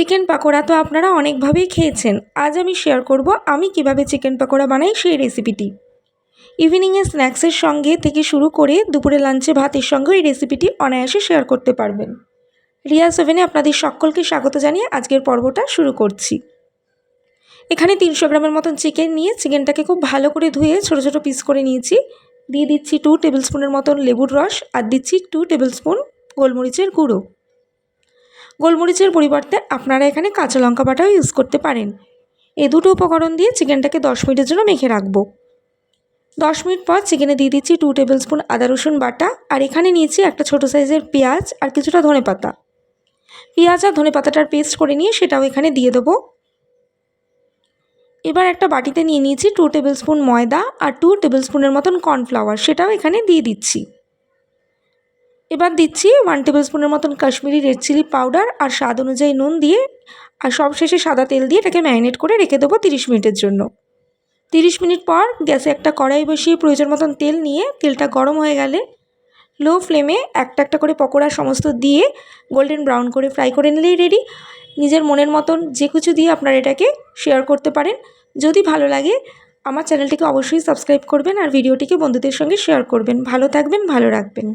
Chicken pakora তো আপনারা অনেকভাবেই খেয়েছেন। আজ আমি শেয়ার করব আমি কীভাবে চিকেন পাকোড়া বানাই সেই রেসিপিটি ইভিনিংয়ে স্ন্যাক্সের সঙ্গে থেকে শুরু করে দুপুরে লাঞ্চে ভাতের সঙ্গে এই রেসিপিটি অনায়াসে শেয়ার করতে পারবেন। রিয়া সেভেনে আপনাদের সকলকে স্বাগত জানিয়ে আজকের পর্বটা শুরু করছি। এখানে তিনশো গ্রামের মতন চিকেন নিয়ে চিকেনটাকে খুব ভালো করে ধুয়ে ছোটো ছোটো পিস করে নিয়েছি। দিয়ে দিচ্ছি টু টেবিল স্পুনের মতন লেবুর রস আর দিচ্ছি টু টেবিল স্পুন গোলমরিচের গুঁড়ো। গোলমরিচের পরিবর্তে আপনারা এখানে কাঁচা লঙ্কা বাটাও ইউজ করতে পারেন। এই দুটো উপকরণ দিয়ে চিকেনটাকে দশ মিনিটের জন্য মেখে রাখব। দশ মিনিট পর চিকেনে দিয়ে দিচ্ছি টু টেবিল স্পুন আদা রসুন বাটা আর এখানে নিয়েছি একটা ছোটো সাইজের পেঁয়াজ আর কিছুটা ধনে পাতা। পেঁয়াজ আর ধনে পাতাটার পেস্ট করে নিয়ে সেটাও এখানে দিয়ে দেবো। এবার একটা বাটিতে নিয়ে নিয়েছি টু টেবিল স্পুন ময়দা আর টু টেবিল স্পুনের মতন কর্নফ্লাওয়ার সেটাও এখানে দিয়ে দিচ্ছি। এবার দিচ্ছি ওয়ান টেবিল স্পুনের মতন কাশ্মীরি রেড চিলি পাউডার আর স্বাদ অনুযায়ী নুন দিয়ে আর সবশেষে সাদা তেল দিয়ে এটাকে ম্যারিনেট করে রেখে দেবো তিরিশ মিনিটের জন্য। তিরিশ মিনিট পর গ্যাসে একটা কড়াই বসিয়ে প্রয়োজন মতন তেল নিয়ে তেলটা গরম হয়ে গেলে লো ফ্লেমে একটা একটা করে পকোড়া সমস্ত দিয়ে গোল্ডেন ব্রাউন করে ফ্রাই করে নিলেই রেডি নিজের মনের মতন যে কিছু দিয়ে আপনারা এটাকে শেয়ার করতে পারেন। যদি ভালো লাগে, আমার চ্যানেলটিকে অবশ্যই সাবস্ক্রাইব করবেন আর ভিডিওটিকে বন্ধুদের সঙ্গে শেয়ার করবেন। ভালো থাকবেন, ভালো রাখবেন।